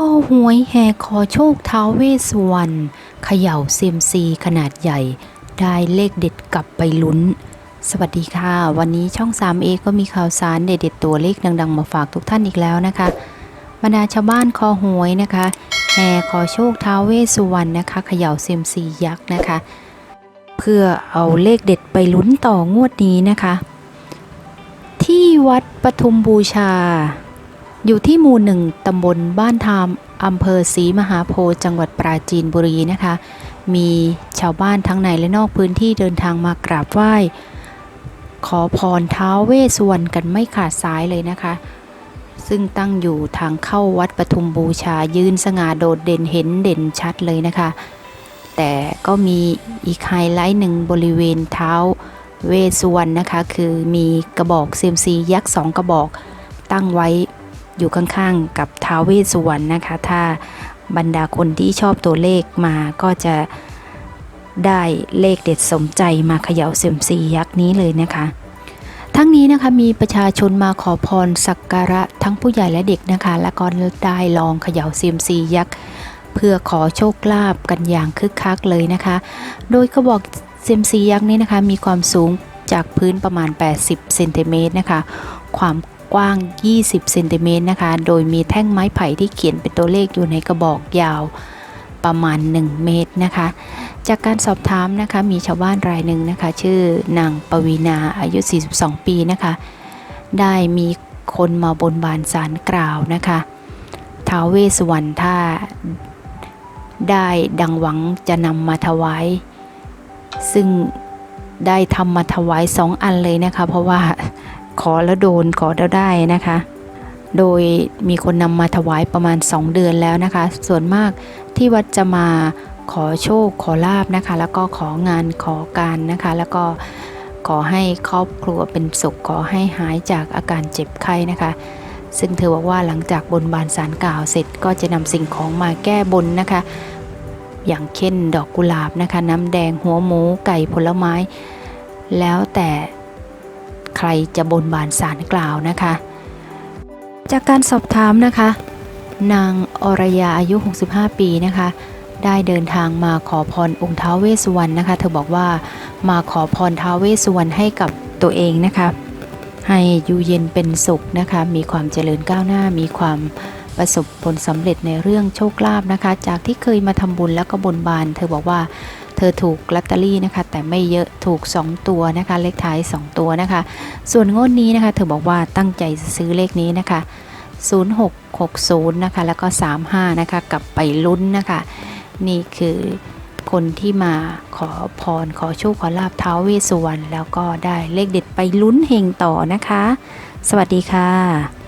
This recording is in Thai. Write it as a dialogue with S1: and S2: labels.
S1: ก็หวยแห่ขอโชคท้าวเวสวรรณเขย่าเซียมซีขนาดใหญ่ ได้เลขเด็ดกลับไปลุ้น สวัสดีค่ะ วันนี้ช่อง 3A ก็มีข่าวสารเด็ดๆตัวเลขดังๆ มาฝากทุกท่านอีกแล้วนะคะบรรดาชาวบ้านคอหวยนะคะแห่ขอโชคท้าวเวสวรรณนะคะเขย่าเซียมซียักษ์นะคะ เพื่อเอาเลขเด็ดไปลุ้นต่องวดนี้นะคะ ที่วัดปทุมบูชา อยู่ที่หมู่หนึ่งตำบลบ้านทามอำเภอศรีมหาโพธิ์จังหวัดปราจีนบุรีนะคะ มีชาวบ้านทั้งในและนอกพื้นที่เดินทางมากราบไหว้ ขอพรท้าวเวสวรรณกันไม่ขาดสายเลยนะคะ ซึ่งตั้งอยู่ทางเข้าวัดปทุมบูชายืนสง่าโดดเด่นเห็นเด่นชัดเลยนะคะ แต่ก็มีอีกไฮไลท์หนึ่งบริเวณเท้าเวสวรรณนะคะ คือมีกระบอกเซียมซียักษ์สองกระบอกตั้งไว้ อยู่ข้างๆ กับท้าวเวสสุวรรณนะคะ ถ้าบรรดาคนที่ชอบตัวเลขมาก็จะได้เลขเด็ดสมใจมาเขย่าเซียมซียักษ์นี้เลยนะคะ ทั้งนี้นะคะมีประชาชนมาขอพรสักการะทั้งผู้ใหญ่และเด็กนะคะ และก็ได้ลองเขย่าเซียมซียักษ์เพื่อขอโชคลาภกันอย่างคึกคักเลยนะคะ โดยเขาบอกเซียมซียักษ์นี้นะคะมีความสูงจากพื้นประมาณ 80 เซนติเมตรนะคะ ความ กว้าง 20เซนติเมตรนะคะ โดยมีแท่งไม้ไผ่ที่เขียนเป็นตัวเลขอยู่ในกระบอกยาวประมาณ 1 เมตรนะคะ จากการสอบถามนะคะมีชาวบ้านรายหนึ่งนะคะ ชื่อนางปวีนาอายุ 42 ปีนะคะ ได้มีคนมาบนบานสารกล่าวนะคะท้าวเวสสวรรณถ้าได้ดังหวังจะนำมาถวาย ซึ่งได้ทำมาถวายสองอันเลยนะคะ เพราะว่า ขอแล้วโดนขอแล้วได้นะคะ โดยมีคนนำมาถวายประมาณ 2 เดือนแล้วนะคะ ส่วนมากที่วัดจะมาขอโชคขอลาบนะคะ แล้วก็ของานขอการนะคะ แล้วก็ขอให้ครอบครัวเป็นสุขขอให้หายจากอาการเจ็บไข้นะคะ ซึ่งเธอบอกว่าหลังจากบนบานสารกล่าวเสร็จก็จะนำสิ่งของมาแก้บนนะคะ อย่างเช่นดอกกุหลาบนะคะ น้ำแดงหัวหมูไก่ผลไม้ แล้วแต่ ใครจะบนบานสารกล่าวนะคะ จากการสอบถามนะคะ นางอรยาอายุ 65 ปีนะคะได้เดินทางมาขอพรองค์ท้าวเวสวรรณนะคะ เธอบอกว่ามาขอพรท้าวเวสวรรณให้กับตัวเองนะคะ ให้อยู่เย็นเป็นสุขนะคะ มีความเจริญก้าวหน้า มีความประสบผลสำเร็จในเรื่องโชคลาภนะคะ จากที่เคยมาทำบุญแล้วก็บนบาน เธอบอกว่า เธอถูกลอตเตอรี่นะคะ แต่ไม่เยอะถูก 2 ตัวนะคะ เลขท้าย 2 ตัวนะคะ ส่วนงวดนี้นะคะ เธอบอกว่าตั้งใจซื้อเลขนี้นะคะ 0660 นะคะ แล้วก็ 35 นะคะ กลับไปลุ้นนะคะ นี่คือคนที่มาขอพรขอโชคขอลาบเท้าเวสสุวรรณแล้วก็ได้เลขเด็ดไปลุ้นเฮงต่อนะคะ สวัสดีค่ะ